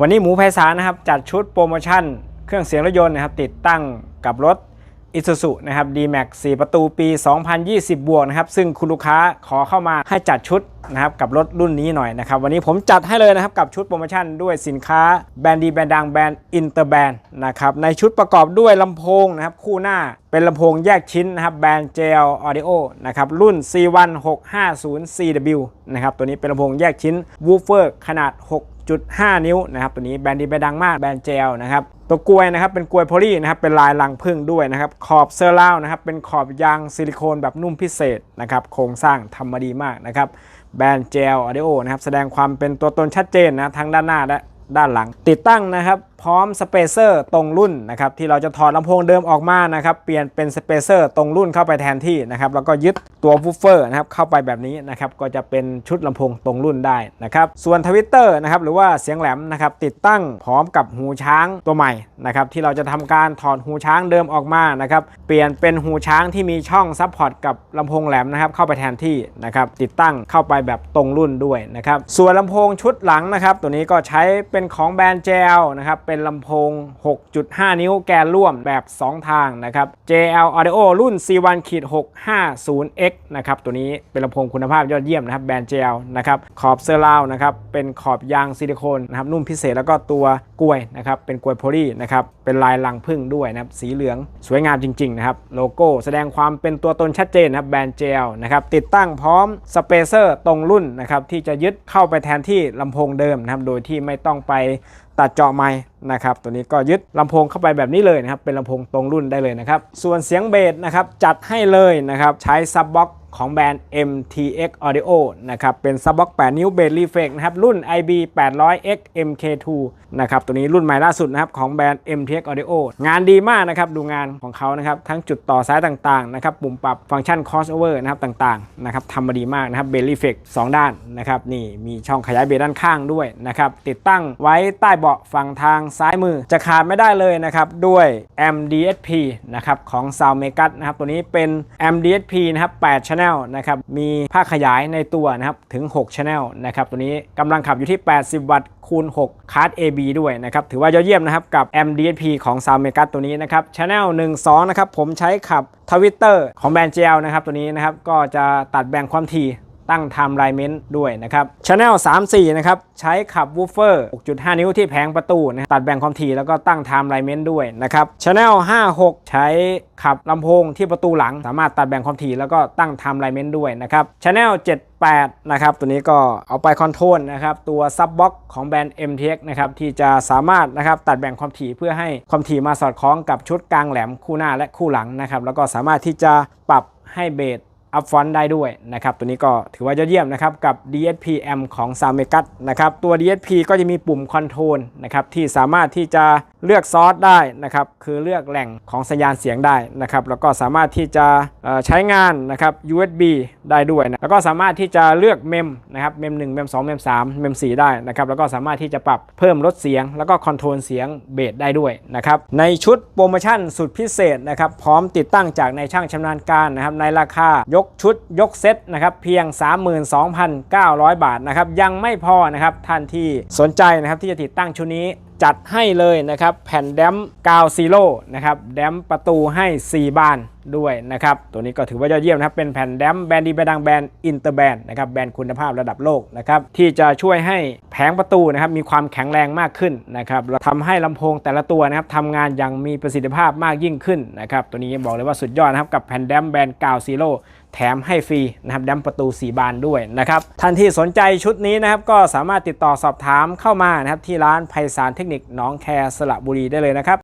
วันนี้หมูไพศาลนะครับจัดชุดโปรโมชั่น เครื่องเสียงรถยนต์นะครับติดตั้งกับรถ i s u z u นะครับ D-Max 4 ประตูปี 2020 บวกนะครับซึ่งคุณลูกค้าขอเข้ามาให้จัดชุดนะครับกับรถรุ่นนี้หน่อยนะครับวันนี้ผมจัดให้เลยนะครับกับชุดโปรโมชั่นด้วยสินค้าแบรนด์ดีแบรนด์ดังแบรนด์อินเตอร์แบรนด์นะครับในชุดประกอบด้วยลำโพงนะครับคู่หน้าเป็นลำโพงแยกชิ้นนะครับแบรนด์ JL Audio นะครับรุ่น C1650CW นะครับตัวนี้เป็นลำโพงแยกชิ้นวูฟเฟอร์ขนาด 6.5 นิ้วนะครับตัวนี้แบรนด์ดีแบรนด์ดังมากแบรนด์เจลนะครับตัวกลวยนะครับเป็นกลวยโพลีนะครับเป็นลายลังพึ่งด้วยนะครับขอบเซอร์ราวนะครับเป็นขอบยางซิลิโคนแบบนุ่มพิเศษนะครับโครงสร้างทำมาดีมากนะครับแบรนด์เจลออดิโอนะครับแสดงความเป็นตัวตนชัดเจนนะทั้งด้านหน้าและด้านหลัง ติดตั้งนะครับพร้อมสเปเซอร์ตรงรุ่นนะครับที่เราจะถอดลำโพงเดิมออกมานะครับเปลี่ยนเป็นสเปเซอร์ตรงรุ่นเข้าไปแทนที่นะครับแล้วก็ยึดตัววูฟเฟอร์นะครับเข้าไปแบบนี้นะครับก็จะเป็นชุดลำโพงตรงรุ่นได้นะครับส่วนทวิตเตอร์นะครับหรือว่าเสียงแหลมนะครับติดตั้งพร้อมกับหูช้างตัวใหม่นะครับที่เราจะทำการถอดหูช้างเดิมออกมานะครับเปลี่ยนเป็นหูช้างที่มีช่องซัพพอร์ตกับลำโพงแหลมนะครับเข้าไปแทนที่นะครับติดตั้งเข้าไปแบบตรงรุ่นด้วยนะครับส่วนลำโพงชุดหลังนะครับตัวนี้ก็ใช้เป็นของแบรนด์ JL นะครับเป็นลำโพง 6.5 นิ้วแกนร่วมแบบ 2 ทางนะครับ JL Audio รุ่น C1 650X นะครับตัวนี้เป็นลำโพงคุณภาพยอดเยี่ยมนะครับแบรนด์ JL นะครับขอบเซอร์ราวนะครับเป็นขอบยางซิลิโคนนะครับนุ่มพิเศษแล้วก็ตัวกลวยนะครับเป็นกลวยโพลีนะครับเป็นลายลังพึ่งด้วยนะครับสีเหลืองสวยงามจริงๆนะครับโลโก้แสดงความเป็นตัวตนชัดเจนนะครับแบรนด์ JL นะครับติดตั้งพร้อมสเปเซอร์ตรงรุ่นนะครับที่จะยึดเข้าไปแทนที่ลำโพงเดิมนะครับโดยที่ไม่ต้องไป ตัดเจาะไม้นะครับตัวนี้ก็ยึดลำโพงเข้าไปแบบนี้เลยนะครับเป็นลำโพงตรงรุ่นได้เลยนะครับส่วนเสียงเบสนะครับจัดให้เลยนะครับใช้ซับบ็อก ของแบรนด์ MTX Audio นะครับ เป็นซับบ็อก8นิ้วเบสรีเฟกนะครับ รุ่น IB 800X MK2 นะครับ ตัวนี้รุ่นใหม่ล่าสุดนะครับ ของแบรนด์ MTX Audio งานดีมากนะครับ ดูงานของเขานะครับ ทั้งจุดต่อสายต่างๆ นะครับ ปุ่มปรับฟังก์ชัน crossover นะครับ ต่างๆ นะครับทำมาดีมากนะครับ เบสรีเฟกสองด้านนะครับ นี่มีช่องขยายเบสด้านข้างด้วยนะครับ ติดตั้งไว้ใต้เบาะฝั่งทางซ้ายมือ จะขาดไม่ได้เลยนะครับด้วย MDSP นะครับของ Sound m e g a นะครับ ตัวนี้เป็น MDSP นะครับ8 Channel นะครับมีภาคขยายในตัวนะครับถึง 6 Channel นะครับตัวนี้กำลังขับอยู่ที่ 80 วัตต์คูณ 6 คาร์ด AB ด้วยนะครับถือว่ายอดเยี่ยมนะครับกับ MDSP ของซาวเมกัสตัวนี้นะครับ Channel 1 2 นะครับผมใช้ขับทวิตเตอร์ของแบรนด์ JL นะครับตัวนี้นะครับก็จะตัดแบ่งความถี่ ตั้ง Time Alignment ด้วยนะครับ Channel 3-4 นะครับ ใช้ขับวูฟเฟอร์ 6.5 นิ้วที่แผงประตูนะตัดแบ่งความถี่แล้วก็ตั้ง Time Alignment ด้วยนะครับ Channel 5-6 ใช้ขับลำโพงที่ประตูหลัง สามารถตัดแบ่งความถี่แล้วก็ตั้ง Time Alignment ด้วยนะครับ Channel 7-8 นะครับ ตัวนี้ก็เอาไปคอนโทรลนะครับ ตัวซับบ็อกของแบรนด์ MTX นะครับ ที่จะสามารถนะครับตัดแบ่งความถี่เพื่อให้ความถี่มาสอดคล้องกับชุดกลางแหลมคู่หน้าและคู่หลังนะครับแล้วก็สามารถที่จะปรับให้เบส อัพฟอนต์ได้ด้วยนะครับตัวนี้ก็ถือว่ายอดเยี่ยมนะครับกับ DSP M ของ s a m e g a t นะครับตัว DSP ก็จะมีปุ่มคอนโทรลนะครับที่สามารถที่จะเลือกซอสได้นะครับคือเลือกแหล่งของสัญญาณเสียงได้นะครับแล้วก็สามารถที่จะใช้งานนะครับ USB ได้ด้วยนะแล้วก็สามารถที่จะเลือกเมมนะครับเมม1เมม2เมม3เมม4ได้นะครับแล้วก็สามารถที่จะปรับเพิ่มลดเสียง แล้วก็คอนโทรลเสียงเบสได้ด้วยนะครับในชุดโปรโมชั่นสุดพิเศษนะครับพร้อมติดตั้งจากในช่างชำนาญการนะครับในราคายกชุดยกเซตนะครับเพียง 32,900 บาทนะครับยังไม่พอนะครับท่านที่สนใจนะครับที่จะติดตั้งชุดนี้ จัดให้เลยนะครับ แผ่นแดมกาวซีโร่นะครับแดมประตูให้ 4 บานด้วยนะครับ ตัวนี้ก็ถือว่ายอดเยี่ยมนะครับ เป็นแผ่นแดมแบรนด์ดีแบรนด์ดังแบรนด์อินเตอร์แบรนด์นะครับแบรนด์คุณภาพระดับโลกนะครับที่จะช่วยให้แผงประตูนะครับมีความแข็งแรงมากขึ้นนะครับแล้วทำให้ลำโพงแต่ละตัวนะครับทำงานอย่างมีประสิทธิภาพมากยิ่งขึ้นนะครับตัวนี้บอกเลยว่าสุดยอดนะครับกับแผ่นแดมแบรนด์กาวซีโร่ แถมให้ฟรีนะครับแดมประตู4บานด้วยนะครับท่านที่สนใจชุดนี้นะครับก็สามารถติดต่อสอบถามเข้ามานะครับที่ร้านไพศาลเทคนิคหนองแคสระบุรีได้เลยนะครับ